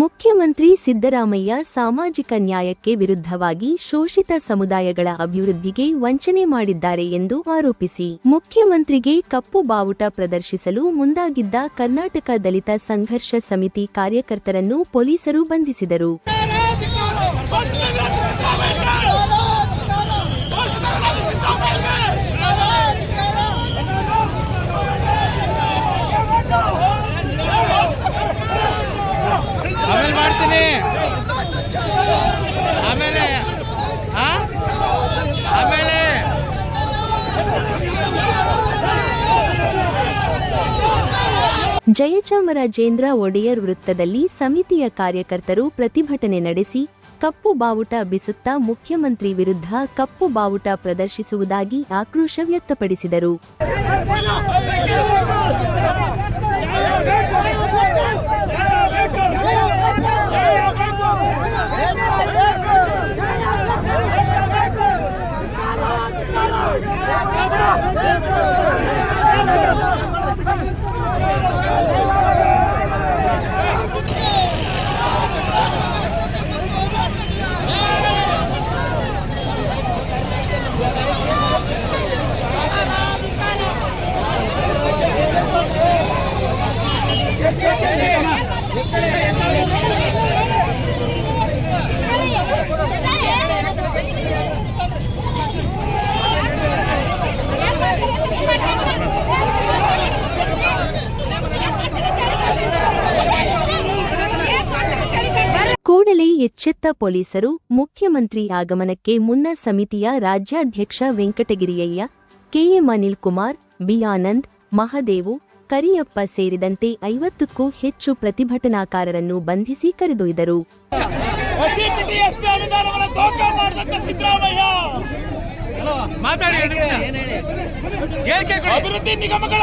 ಮುಖ್ಯಮಂತ್ರಿ ಸಿದ್ದರಾಮಯ್ಯ ಸಾಮಾಜಿಕ ನ್ಯಾಯಕ್ಕೆ ವಿರುದ್ಧವಾಗಿ ಶೋಷಿತ ಸಮುದಾಯಗಳ ಅಭಿವೃದ್ಧಿಗೆ ವಂಚನೆ ಮಾಡಿದ್ದಾರೆ ಎಂದು ಆರೋಪಿಸಿ, ಮುಖ್ಯಮಂತ್ರಿಗೆ ಕಪ್ಪು ಬಾವುಟ ಪ್ರದರ್ಶಿಸಲು ಮುಂದಾಗಿದ್ದ ಕರ್ನಾಟಕ ದಲಿತ ಸಂಘರ್ಷ ಸಮಿತಿ ಕಾರ್ಯಕರ್ತರನ್ನು ಪೊಲೀಸರು ಬಂಧಿಸಿದರು. ಆಮೇಲೆ ಮಾಡ್ತೀನಿ. ಆಮೇಲೆ? ಆಮೇಲೆ. ಜಯಚಾಮರಾಜೇಂದ್ರ ಒಡೆಯರ್ ವೃತ್ತದಲ್ಲಿ ಸಮಿತಿಯ ಕಾರ್ಯಕರ್ತರು ಪ್ರತಿಭಟನೆ ನಡೆಸಿ ಕಪ್ಪು ಬಾವುಟ ಬಿಸುತ್ತಾ ಮುಖ್ಯಮಂತ್ರಿ ವಿರುದ್ಧ ಕಪ್ಪು ಬಾವುಟ ಪ್ರದರ್ಶಿಸುವುದಾಗಿ ಆಕ್ರೋಶ ವ್ಯಕ್ತಪಡಿಸಿದರು. Thank you. ಎಚ್ಚೆತ್ತ ಪೊಲೀಸರು ಮುಖ್ಯಮಂತ್ರಿ ಆಗಮನಕ್ಕೆ ಮುನ್ನ ಸಮಿತಿಯ ರಾಜ್ಯಾಧ್ಯಕ್ಷ ವೆಂಕಟಗಿರಿಯಯ್ಯ ಕೆಎಂ ಅನಿಲ್ ಕುಮಾರ್ ಬಿ ಆನಂದ್ ಮಹದೇವು ಕರಿಯಪ್ಪ ಸೇರಿದಂತೆ ಐವತ್ತಕ್ಕೂ ಹೆಚ್ಚು ಪ್ರತಿಭಟನಾಕಾರರನ್ನು ಬಂಧಿಸಿ ಕರೆದೊಯ್ದರು. ಅಭಿವೃದ್ಧಿ ನಿಗಮಗಳ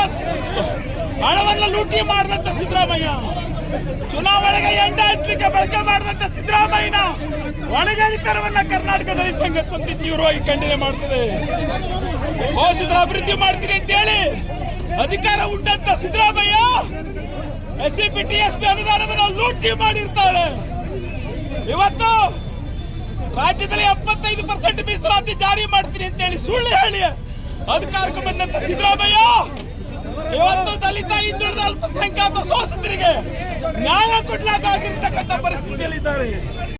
ಹಣವನ್ನು ಲೂಟಿ ಮಾಡಿದಂತ ಸಿದ್ದರಾಮಯ್ಯ! ಚುನಾವಣೆಗೆ ಎಂಡ ಹಚ್ಚಲಿಕ್ಕೆ ಬಳಕೆ ಮಾಡಿದಂತ ಸಿದ್ದರಾಮಯ್ಯನ ಒಳಗೇರಿತನವನ್ನ ಕರ್ನಾಟಕ ರೈತ ಸಂಘ ಸಂತಿ ತೀವ್ರವಾಗಿ ಖಂಡನೆ ಮಾಡ್ತದೆ. ಘೋಷಿತರ ಅಭಿವೃದ್ಧಿ ಮಾಡ್ತೀನಿ ಅಂತ ಹೇಳಿ ಅಧಿಕಾರ ಉಂಟಂತ ಸಿದ್ದರಾಮಯ್ಯ ಎಸ್ಸಿಪಿಟಿ ಎಸ್ಪಿ ಅನುದಾನವನ್ನು ಲೂಟಿ ಮಾಡಿರ್ತಾರೆ. ಇವತ್ತು ರಾಜ್ಯದಲ್ಲಿ ಎಪ್ಪತ್ತೈದು ಪರ್ಸೆಂಟ್ ಮೀಸಲಾತಿ ಜಾರಿ ಮಾಡ್ತೀನಿ ಅಂತ ಹೇಳಿ ಸುಳ್ಳು ಹೇಳಿ ಅಧಿಕಾರಕ್ಕೆ ಬಂದಂತ ಸಿದ್ದರಾಮಯ್ಯ ಇವತ್ತು ದಲಿತ, ಹಿಂದುಳಿದ, ಅಲ್ಪಸಂಖ್ಯಾತ ಶೋಷಿತರಿಗೆ ನ್ಯಾಯ ಕೊಡ್ಲಾಕಾಗಿರ್ತಕ್ಕಂಥ ಪರಿಸ್ಥಿತಿಯಲ್ಲಿದ್ದಾರೆ.